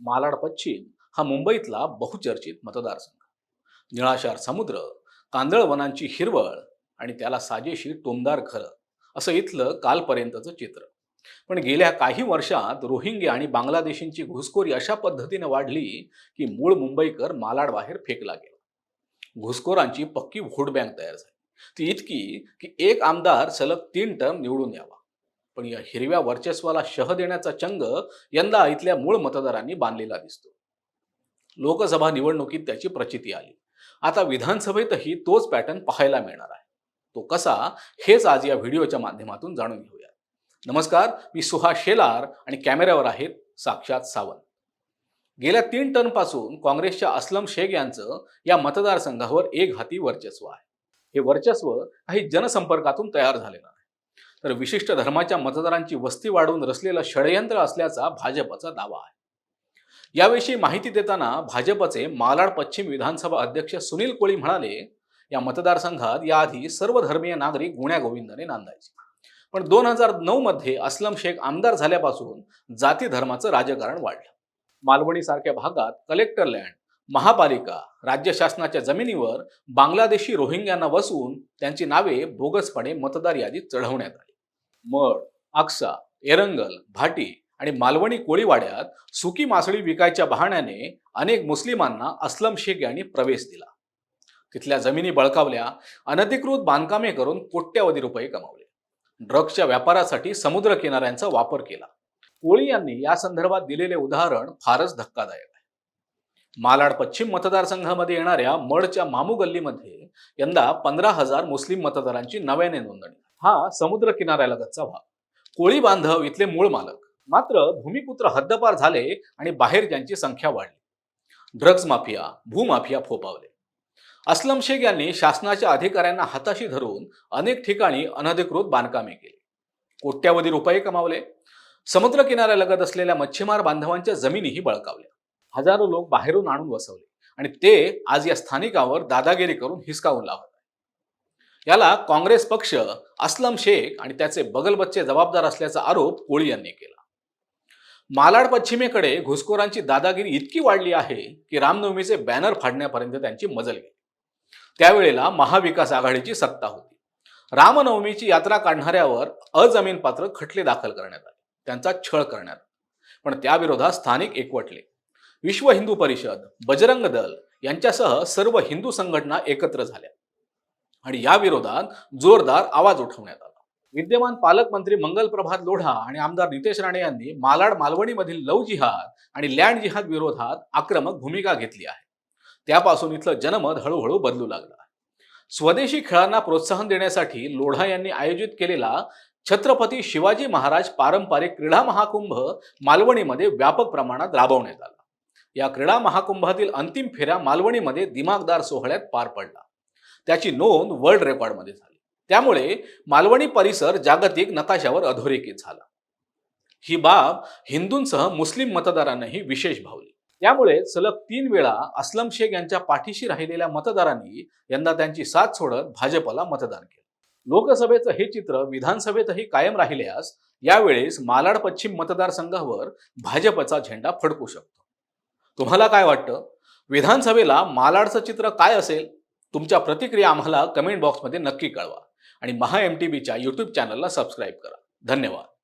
मालाड पश्चिम हा मुंबईतला बहुचर्चित मतदारसंघ निळाशार समुद्र कांदळवनांची हिरवळ आणि त्याला साजेशी टोमदार घरं असं इथलं कालपर्यंतचं चित्र. पण गेल्या काही वर्षात रोहिंग्या आणि बांगलादेशींची घुसखोरी अशा पद्धतीने वाढली की मूळ मुंबईकर मालाड बाहेर फेकला गेला. घुसखोरांची पक्की व्होट बँक तयार झाली. ती इतकी की एक आमदार सलग तीन टर्म निवडून यावा. पण या हिरव्या वर्चस्वाला शह देण्याचा चंग यंदा इथल्या मूळ मतदारांनी बांधलेला दिसतो. लोकसभा निवडणुकीत त्याची प्रचिती आली. आता विधानसभेतही तोच पॅटर्न पाहायला मिळणार आहे. तो कसा हेच आज या व्हिडिओच्या माध्यमातून जाणून घेऊया. नमस्कार मी सुहास शेलार आणि कॅमेऱ्यावर आहेत साक्षात सावंत. गेल्या तीन टर्नपासून काँग्रेसच्या असलम शेख यांचं या मतदारसंघावर एक हाती वर्चस्व आहे. हे वर्चस्व काही जनसंपर्कातून तयार झालेलं आहे तर विशिष्ट धर्माच्या मतदारांची वस्ती वाढवून रचलेलं षडयंत्र असल्याचा भाजपचा दावा आहे. याविषयी माहिती देताना भाजपचे मालाड पश्चिम विधानसभा अध्यक्ष सुनील कोळी म्हणाले या मतदारसंघात याआधी सर्व धर्मीय नागरिक गुण्यागोविंदाने नांदायचे. पण दोन हजार नऊ मध्ये अस्लम शेख आमदार झाल्यापासून जाती धर्माचं राजकारण वाढलं. मालवणीसारख्या भागात कलेक्टर लँड महापालिका राज्य शासनाच्या जमिनीवर बांगलादेशी रोहिंग्यांना वसवून त्यांची नावे बोगसपणे मतदार यादीत चढवण्यात आली. मड आक्सा एरंगल भाटी आणि मालवणी कोळीवाड्यात सुकी मासळी विकायच्या बहाण्याने अनेक मुस्लिमांना अस्लम शेख यांनी प्रवेश दिला. तिथल्या जमिनी बळकावल्या अनधिकृत बांधकामे करून कोट्यावधी रुपये कमावले. ड्रग्सच्या व्यापारासाठी समुद्र किनाऱ्यांचा वापर केला. कोळी यांनी या संदर्भात दिलेले उदाहरण फारच धक्कादायक आहे. मालाड पश्चिम मतदारसंघामध्ये येणाऱ्या मडच्या मामू गल्लीमध्ये यंदा पंधरा हजार मुस्लिम मतदारांची नव्याने नोंदणी हा समुद्र किनाऱ्यालगतचा भाग. कोळी बांधव इथले मूळ मालक. मात्र भूमिपुत्र हद्दपार झाले आणि बाहेर ज्यांची संख्या वाढली. ड्रग्ज माफिया भूमाफिया फोपावले. अस्लम शेख यांनी शासनाच्या अधिकाऱ्यांना हाताशी धरून अनेक ठिकाणी अनधिकृत बांधकामे केली. कोट्यावधी रुपये कमावले. समुद्र किनाऱ्यालगत असलेल्या मच्छीमार बांधवांच्या जमिनीही बळकावल्या. हजारो लोक बाहेरून आणून वसवले आणि ते आज या स्थानिकावर दादागिरी करून हिसकावून लावले. याला काँग्रेस पक्ष अस्लम शेख आणि त्याचे बगलबच्चे जबाबदार असल्याचा आरोप कोळी यांनी केला. मालाड पश्चिमेकडे घुसखोरांची दादागिरी इतकी वाढली आहे की रामनवमीचे बॅनर फाडण्यापर्यंत त्यांची मजल गेली. त्यावेळेला महाविकास आघाडीची सत्ता होती. रामनवमीची यात्रा काढणाऱ्यावर अजमीन पात्र खटले दाखल करण्यात आले. त्यांचा छळ करण्यात पण त्याविरोधात स्थानिक एकवटले. विश्व हिंदू परिषद बजरंग दल यांच्यासह सर्व हिंदू संघटना एकत्र झाल्या. आणि या विरोधात जोरदार आवाज उठवण्यात आला. विद्यमान पालकमंत्री मंगल प्रभात लोढा आणि आमदार नितेश राणे यांनी मालाड मालवणीमधील लव जिहाद आणि लँड जिहाद विरोधात आक्रमक भूमिका घेतली आहे. त्यापासून इथलं जनमत हळूहळू बदलू लागलं स्वदेशी खेळांना प्रोत्साहन देण्यासाठी लोढा यांनी आयोजित केलेला छत्रपती शिवाजी महाराज पारंपरिक क्रीडा महाकुंभ मालवणीमध्ये व्यापक प्रमाणात राबवण्यात आला. या क्रीडा महाकुंभातील अंतिम फेऱ्या मालवणीमध्ये दिमागदार सोहळ्यात पार पडला. त्याची नोंद वर्ल्ड रेकॉर्डमध्ये झाली. त्यामुळे मालवणी परिसर जागतिक नकाशावर अधोरेखित झाला. ही बाब हिंदूंसह मुस्लिम मतदारांनाही विशेष भावली. त्यामुळे सलग तीन वेळा अस्लम शेख यांच्या पाठीशी राहिलेल्या मतदारांनी यंदा त्यांची साथ सोडत भाजपला मतदान केलं. लोकसभेचं हे चित्र विधानसभेतही कायम राहिल्यास यावेळेस मालाड पश्चिम मतदारसंघावर भाजपचा झेंडा फडकू शकतो. तुम्हाला काय वाटतं? विधानसभेला मालाडचं चित्र काय असेल? तुमच्या प्रतिक्रिया आम्हाला कमेंट बॉक्समध्ये नक्की कळवा. आणि महा एम टी बीच्या यूट्यूब चॅनलला सबस्क्राईब करा. धन्यवाद.